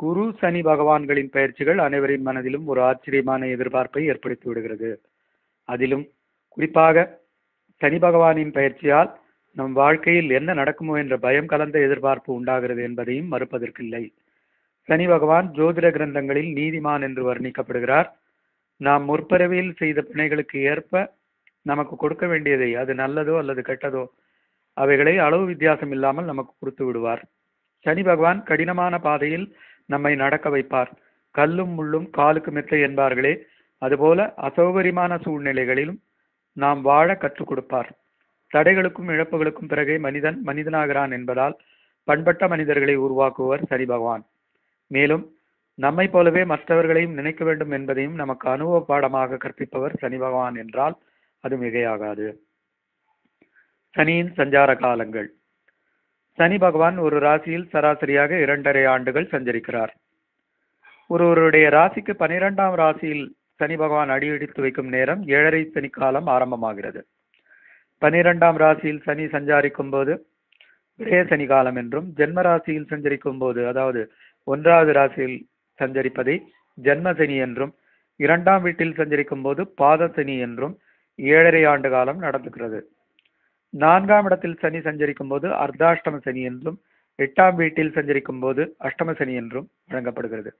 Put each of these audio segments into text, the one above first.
குரு சனி பகவான்களின் பயிற்சிகள் அனைவரின் மனதிலும் ஒரு ஆச்சரியமான எதிர்பார்ப்பை ஏற்படுத்தி விடுகிறது. அதிலும் குறிப்பாக சனி பகவானின் பயிற்சியால் நம் வாழ்க்கையில் என்ன நடக்குமோ என்ற பயம் கலந்த எதிர்பார்ப்பு உண்டாகிறது என்பதையும் மறுப்பதற்கில்லை. சனி பகவான் ஜோதிட கிரந்தங்களில் நீதிமான் என்று வர்ணிக்கப்படுகிறார். நாம் முற்பிறவியில் செய்த பிணைகளுக்கு ஏற்ப நமக்கு கொடுக்க வேண்டியதை அது நல்லதோ அல்லது கெட்டதோ அவைகளை அளவு வித்தியாசம் இல்லாமல் நமக்கு கொடுத்து விடுவார். சனி பகவான் கடினமான பாதையில் நம்மை நடக்க வைப்பார். கல்லும் முள்ளும் காலுக்கு மெத்தை என்பார்களே அதுபோல அசௌகரியமான சூழ்நிலைகளிலும் நாம் வாழ கற்றுக் கொடுப்பார். தடைகளுக்கும் இழப்புகளுக்கும் பிறகே மனிதன் மனிதனாகிறான் என்பதால் பண்பட்ட மனிதர்களை உருவாக்குவர் சனி பகவான். மேலும் நம்மை போலவே மற்றவர்களையும் நினைக்க வேண்டும் என்பதையும் நமக்கு அனுபவ பாடமாக கற்பிப்பவர் சனி பகவான் என்றால் அது மிகையாகாது. சனியின் சஞ்சார காலங்கள். சனி பகவான் ஒரு ராசியில் சராசரியாக இரண்டரை ஆண்டுகள் சஞ்சரிக்கிறார். ஒருவருடைய ராசிக்கு பனிரெண்டாம் ராசியில் சனி பகவான் அடியெடுத்து வைக்கும் நேரம் ஏழரை சனி காலம் ஆரம்பமாகிறது. பனிரெண்டாம் ராசியில் சனி சஞ்சாரிக்கும் போது விரய சனி காலம் என்றும் ஜென்ம ராசியில் சஞ்சரிக்கும் போது அதாவது ஒன்றாவது ராசியில் சஞ்சரிப்பதை ஜென்ம சனி என்றும் இரண்டாம் வீட்டில் சஞ்சரிக்கும் போது பாத சனி என்றும் ஏழரை ஆண்டு காலம் நடந்துகிறது. நான்காம் இடத்தில் சனி சஞ்சரிக்கும் போது அர்த்தாஷ்டம சனி என்றும் எட்டாம் வீட்டில் சஞ்சரிக்கும் போது அஷ்டம சனி என்றும் வழங்கப்படுகிறது.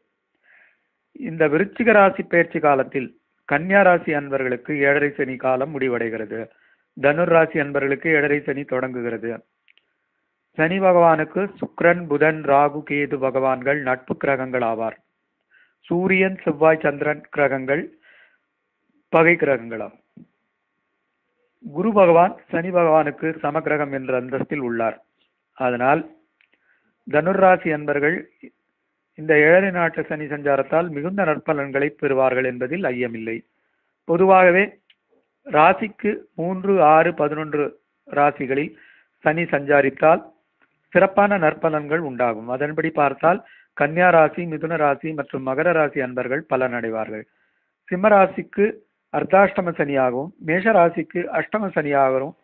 இந்த விருச்சிக ராசி பயிற்சி காலத்தில் கன்னியா ராசி அன்பர்களுக்கு ஏழரை சனி காலம் முடிவடைகிறது. தனுர் ராசி அன்பர்களுக்கு ஏழரை சனி தொடங்குகிறது. சனி பகவானுக்கு சுக்ரன் புதன் ராகு கேது பகவான்கள் நட்பு கிரகங்கள் ஆவார். சூரியன் செவ்வாய் சந்திரன் கிரகங்கள் பகை கிரகங்களாம் குரு பகவான் சனி பகவானுக்கு சமக்கிரகம் என்ற அந்தஸ்தில் உள்ளார். அதனால் தனுர் ராசி அன்பர்கள் இந்த ஏழரை நாட்டு சனி சஞ்சாரத்தால் மிகுந்த நற்பலன்களை பெறுவார்கள் என்பதில் ஐயமில்லை. பொதுவாகவே ராசிக்கு மூன்று ஆறு பதினொன்று ராசிகளில் சனி சஞ்சாரித்தால் சிறப்பான நற்பலன்கள் உண்டாகும். அதன்படி பார்த்தால் கன்னியா ராசி மிதுன ராசி மற்றும் மகர ராசி அன்பர்கள் பலன் அடைவார்கள் சிம்ம ராசிக்கு அர்த்தாஷ்டம சனியாகவும் மேஷ ராசிக்கு அஷ்டம சனியாகவும்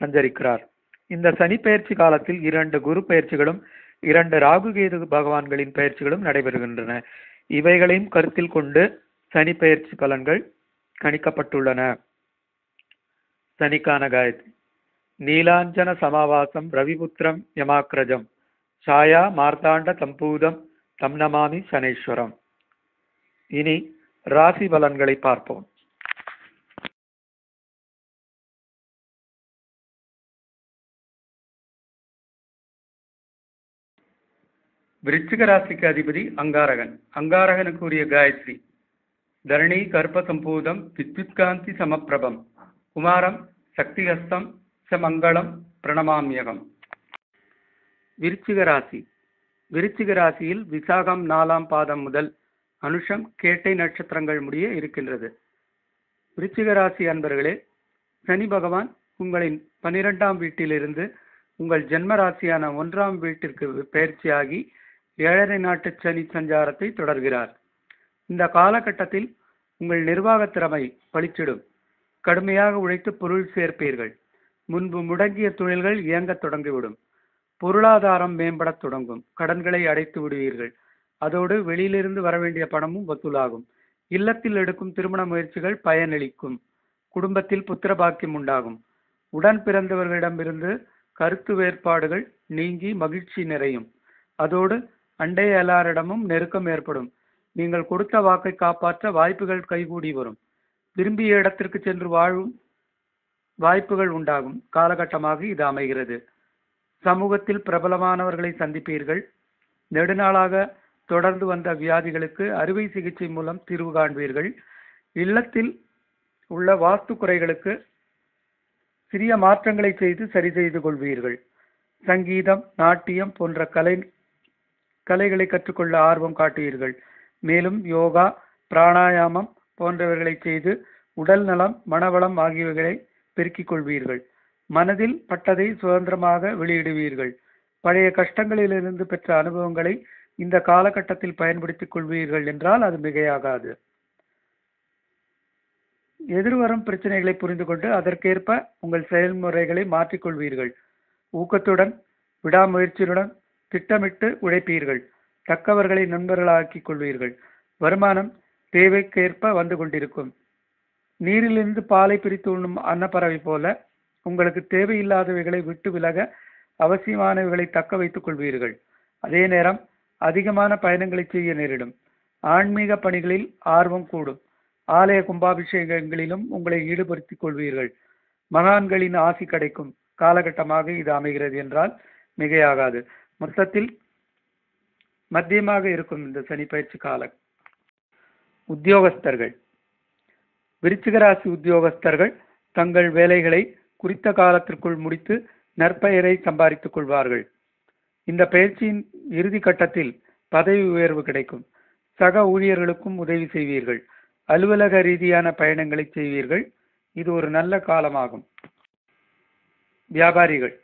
சஞ்சரிக்கிறார். இந்த சனி பயிற்சி காலத்தில் இரண்டு குரு பயிற்சிகளும் இரண்டு ராகுகேது பகவான்களின் பயிற்சிகளும் நடைபெறுகின்றன. இவைகளையும் கருத்தில் கொண்டு சனி பயிற்சி பலன்கள் கணிக்கப்பட்டுள்ளன. சனிக்கான காயத்ரி. நீலாஞ்சன சமாவாசம் ரவிபுத்திரம் யமாக்ரஜம் சாயா மார்த்தாண்ட தம்பூதம் தம்னமாமி சனேஸ்வரம். இனி ராசி பலன்களை பார்ப்போம். விருச்சிக ராசிக்கு அதிபதி அங்காரகன். அங்காரகனுக்கு உரிய காயத்ரி. தரணி கர்ப்ப சம்பூதம் வித்யுத்காந்தி சமப்பிரபம். குமாரம் சக்திஹஸ்தம் சமங்கலம் பிரணமாமியகம். விருச்சிக ராசி. விருச்சிக ராசியில் விசாகம் நாலாம் பாதம் முதல் அனுஷம் கேட்டை நட்சத்திரங்கள் முடிய இருக்கின்றது. விருச்சிக ராசி அன்பர்களே சனி பகவான் உங்களின் பனிரெண்டாம் வீட்டிலிருந்து உங்கள் ஜென்ம ராசியான ஒன்றாம் வீட்டிற்கு பயிற்சியாகி ஏழரை நாட்டு சனி சஞ்சாரத்தை தொடர்கிறார். இந்த காலகட்டத்தில் உங்கள் நிர்வாக திறமை பளிச்சிடும். கடுமையாக உழைத்து பொருள் சேர்ப்பீர்கள். முன்பு முடங்கிய தொழில்கள் இயங்கத் தொடங்கிவிடும். பொருளாதாரம் மேம்படத் தொடங்கும். கடன்களை அடைத்து விடுவீர்கள். அதோடு வெளியிலிருந்து வர வேண்டிய பணமும் வசூலாகும். இல்லத்தில் எடுக்கும் திருமண முயற்சிகள் பயனளிக்கும். குடும்பத்தில் புத்திர பாக்கியம் உண்டாகும். உடன் பிறந்தவர்களிடமிருந்து கருத்து வேறுபாடுகள் நீங்கி மகிழ்ச்சி நிறையும். அதோடு அண்டை எல்லாரிடமும் நெருக்கம் ஏற்படும். நீங்கள் கொடுத்த வாக்கை காப்பாற்ற வாய்ப்புகள் கைகூடி வரும். விரும்பிய இடத்திற்கு சென்று வாழும் வாய்ப்புகள் உண்டாகும். காலகட்டமாக இது அமைகிறது. சமூகத்தில் பிரபலமானவர்களை சந்திப்பீர்கள். நெடுநாளாக தொடர்ந்து வந்த வியாதிகளுக்கு அறுவை சிகிச்சை மூலம் தீர்வு காண்பீர்கள். இல்லத்தில் உள்ள வாஸ்து குறைகளுக்கு சிறிய மாற்றங்களை செய்து சரி செய்து கொள்வீர்கள். சங்கீதம் நாட்டியம் போன்ற கலை கலைகளை கற்றுக்கொள்ள ஆர்வம் காட்டுவீர்கள். மேலும் யோகா பிராணாயாமம் போன்றவர்களை செய்து உடல் நலம் மனவளம் ஆகியவைகளை பெருக்கிக் கொள்வீர்கள். மனதில் பட்டதை சுதந்திரமாக வெளியிடுவீர்கள். பழைய கஷ்டங்களிலிருந்து பெற்ற அனுபவங்களை இந்த காலகட்டத்தில் பயன்படுத்திக் கொள்வீர்கள் என்றால் அது மிகையாகாது. எதிர்வரும் பிரச்சனைகளை புரிந்து கொண்டு அதற்கேற்ப உங்கள் செயல்முறைகளை மாற்றிக்கொள்வீர்கள் ஊக்கத்துடன் விடாமுயற்சியுடன் திட்டமிட்டு உழைப்பீர்கள். தக்கவர்களை நண்பர்களாக்கிக் கொள்வீர்கள். வருமானம் தேவைக்கேற்ப வந்து கொண்டிருக்கும். நீரிலிருந்து பாலை பிரித்து உண்ணும் அன்னப்பறவை போல உங்களுக்கு தேவையில்லாதவைகளை விட்டு விலக அவசியமானவைகளை தக்க வைத்துக் கொள்வீர்கள். அதே நேரம் அதிகமான பயணங்களை செய்ய நேரிடும். ஆன்மீக பணிகளில் ஆர்வம் கூடும். ஆலய கும்பாபிஷேகங்களிலும் உங்களை ஈடுபடுத்திக் கொள்வீர்கள். மகான்களின் ஆசி கிடைக்கும். காலகட்டமாக இது அமைகிறது என்றால் மிகையாகாது. மொத்தத்தில் மத்தியமாக இருக்கும் இந்த சனி பயிற்சி காலம் உத்தியோகஸ்தர்கள் விருச்சிக ராசி உத்தியோகஸ்தர்கள் தங்கள் வேலைகளை குறித்த காலத்திற்குள் முடித்து நற்பெயரை சம்பாதித்துக் கொள்வார்கள். இந்த பயிற்சியின் இறுதி கட்டத்தில் பதவி உயர்வு கிடைக்கும். சக ஊழியர்களுக்கும் உதவி செய்வீர்கள். அலுவலக ரீதியான பயணங்களை செய்வீர்கள். இது ஒரு நல்ல காலமாகும். வியாபாரிகள்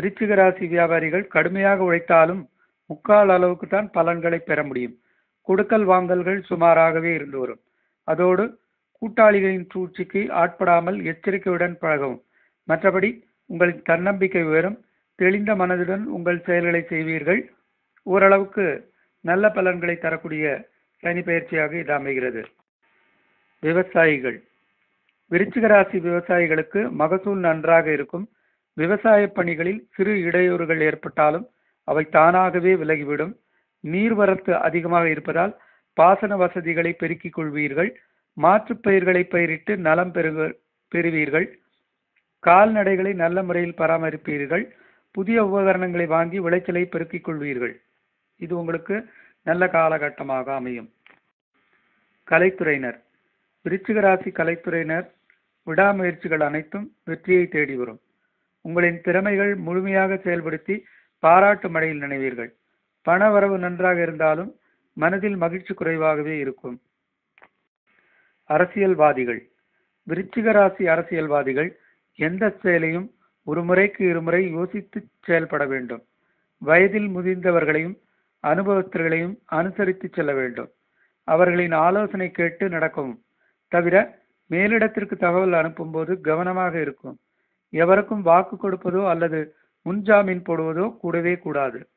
விருச்சிக ராசி வியாபாரிகள் கடுமையாக உழைத்தாலும் முக்கால் அளவுக்கு தான் பலன்களை பெற முடியும். கொடுக்கல் வாங்கல்கள் சுமாராகவே இருந்து வரும். அதோடு கூட்டாளிகளின் சூழ்ச்சிக்கு ஆட்படாமல் எச்சரிக்கையுடன் பழகவும். மற்றபடி உங்களின் தன்னம்பிக்கை உயரும். தெளிந்த மனதுடன் உங்கள் செயல்களை செய்வீர்கள். ஓரளவுக்கு நல்ல பலன்களை தரக்கூடிய சனி பயிற்சியாக இது அமைகிறது. விவசாயிகள். விருச்சிக ராசி விவசாயிகளுக்கு மகசூல் நன்றாக இருக்கும். விவசாய பணிகளில் சிறு இடையூறுகள் ஏற்பட்டாலும் அவை தானாகவே விலகிவிடும். நீர்வரத்து அதிகமாக இருப்பதால் பாசன வசதிகளை பெருக்கிக் கொள்வீர்கள். மாற்றுப் பயிர்களை பயிரிட்டு நலம் பெறுக பெறுவீர்கள். கால்நடைகளை நல்ல முறையில் பராமரிப்பீர்கள். புதிய உபகரணங்களை வாங்கி விளைச்சலை பெருக்கிக் கொள்வீர்கள். இது உங்களுக்கு நல்ல காலகட்டமாக அமையும். கலைத்துறையினர். விருச்சிக ராசி கலைத்துறையினர். விடாமுயற்சிகள் அனைத்தும் வெற்றியை தேடி வரும். உங்களின் திறமைகள் முழுமையாக செயல்படுத்தி பாராட்டு மழையில் நினைவீர்கள். பண வரவு நன்றாக இருந்தாலும் மனதில் மகிழ்ச்சி குறைவாகவே இருக்கும். அரசியல்வாதிகள். விருச்சிக ராசி அரசியல்வாதிகள் எந்த செயலையும் ஒரு முறைக்கு இருமுறை யோசித்து செயல்பட வேண்டும். வயதில் முதிர்ந்தவர்களையும் அனுபவத்தர்களையும் அனுசரித்து செல்ல வேண்டும். அவர்களின் ஆலோசனை கேட்டு நடக்கவும். தவிர மேலிடத்திற்கு தகவல் அனுப்பும்போது கவனமாக இருக்கும். எவருக்கும் வாக்கு கொடுப்பதோ அல்லது முன்ஜாமீன் போடுவதோ கூடவே கூடாது.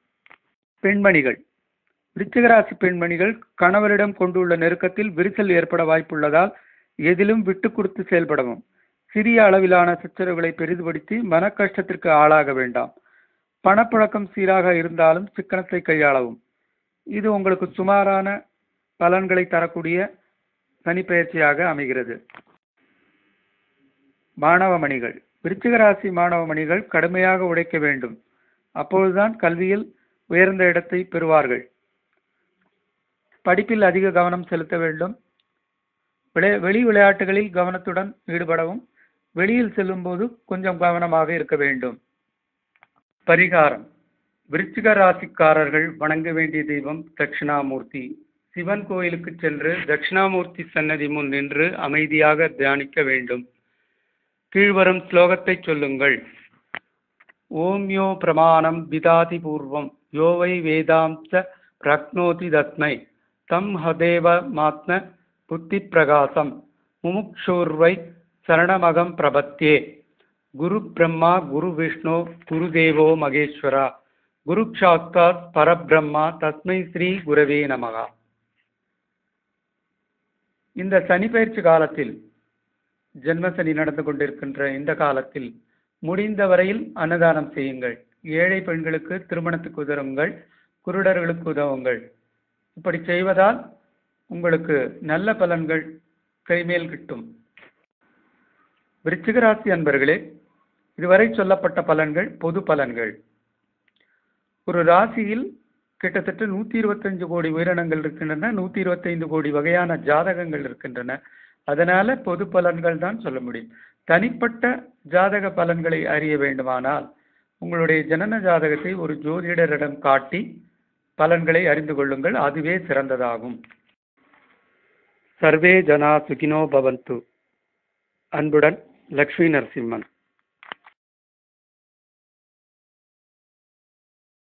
பெண்மணிகள். விருச்சிகராசி பெண்மணிகள் கணவரிடம் கொண்டுள்ள நெருக்கத்தில் விரிசல் ஏற்பட வாய்ப்புள்ளதால் எதிலும் விட்டு கொடுத்து செயல்படவும். சிறிய அளவிலான சச்சரவுகளை பெரிதுபடுத்தி மன கஷ்டத்திற்கு ஆளாக வேண்டாம். பணப்புழக்கம் சீராக இருந்தாலும் சிக்கனத்தை கையாளவும். இது உங்களுக்கு சுமாரான பலன்களை தரக்கூடிய சனிப்பெயர்ச்சியாக அமைகிறது. மாணவமணிகள். விருச்சிக ராசி மாணவமணிகள் கடுமையாக உழைக்க வேண்டும். அப்பொழுதுதான் கல்வியில் உயர்ந்த இடத்தை பெறுவார்கள். படிப்பில் அதிக கவனம் செலுத்த வேண்டும். விளை வெளி விளையாட்டுகளில் கவனத்துடன் ஈடுபடவும் வெளியில் செல்லும்போது கொஞ்சம் கவனமாக இருக்க வேண்டும். பரிகாரம். விருச்சிக ராசிக்காரர்கள் வணங்க வேண்டிய தெய்வம் தட்சிணாமூர்த்தி. சிவன் கோயிலுக்கு சென்று தட்சிணாமூர்த்தி சன்னதி முன் நின்று அமைதியாக தியானிக்க வேண்டும். கீழ்வரும் ஸ்லோகத்தை சொல்லுங்கள். ஓம்யோ பிரமாணம் விதாதி பூர்வம் யோவை வேதாம்ச பிரக்னோதி தத்மை தம் ஹதேவ மாத்ம புத்தி பிரகாசம் முமுக்ஷூர்வை சரணமகம் பிரபத்தியே குரு பிரம்மா குரு விஷ்ணு குரு தேவோ மகேஸ்வரா. குரு சாக்தாத் பரபிரம்மா தஸ்மை ஸ்ரீ குரவே நமகா. இந்த சனி பயிற்சி காலத்தில் ஜென்மசனி நடந்து கொண்டிருக்கின்ற இந்த காலத்தில் முடிந்த வரையில் அன்னதானம் செய்யுங்கள். ஏழை பெண்களுக்கு திருமணத்துக்கு உதவுங்கள் குருடர்களுக்கு உதவுங்கள். இப்படி செய்வதால் உங்களுக்கு நல்ல பலன்கள் கைமேல் கிட்டும். விருச்சிகராசி அன்பர்களே இதுவரை சொல்லப்பட்ட பலன்கள் பொது பலன்கள். ஒரு ராசியில் கிட்டத்தட்ட நூத்தி இருபத்தஞ்சு கோடி உயிரினங்கள் இருக்கின்றன நூத்தி இருபத்தைந்து கோடி வகையான ஜாதகங்கள் இருக்கின்றன. அதனால பொது பலன்கள் தான் சொல்ல முடியும். தனிப்பட்ட ஜாதக பலன்களை அறிய வேண்டுமானால் உங்களுடைய ஜனன ஜாதகத்தை ஒரு ஜோதிடரிடம் காட்டி பலன்களை அறிந்து கொள்ளுங்கள். அதுவே சிறந்ததாகும். சர்வே ஜனா சுகினோ பவந்து. அன்புடன் லக்ஷ்மி நரசிம்மன்.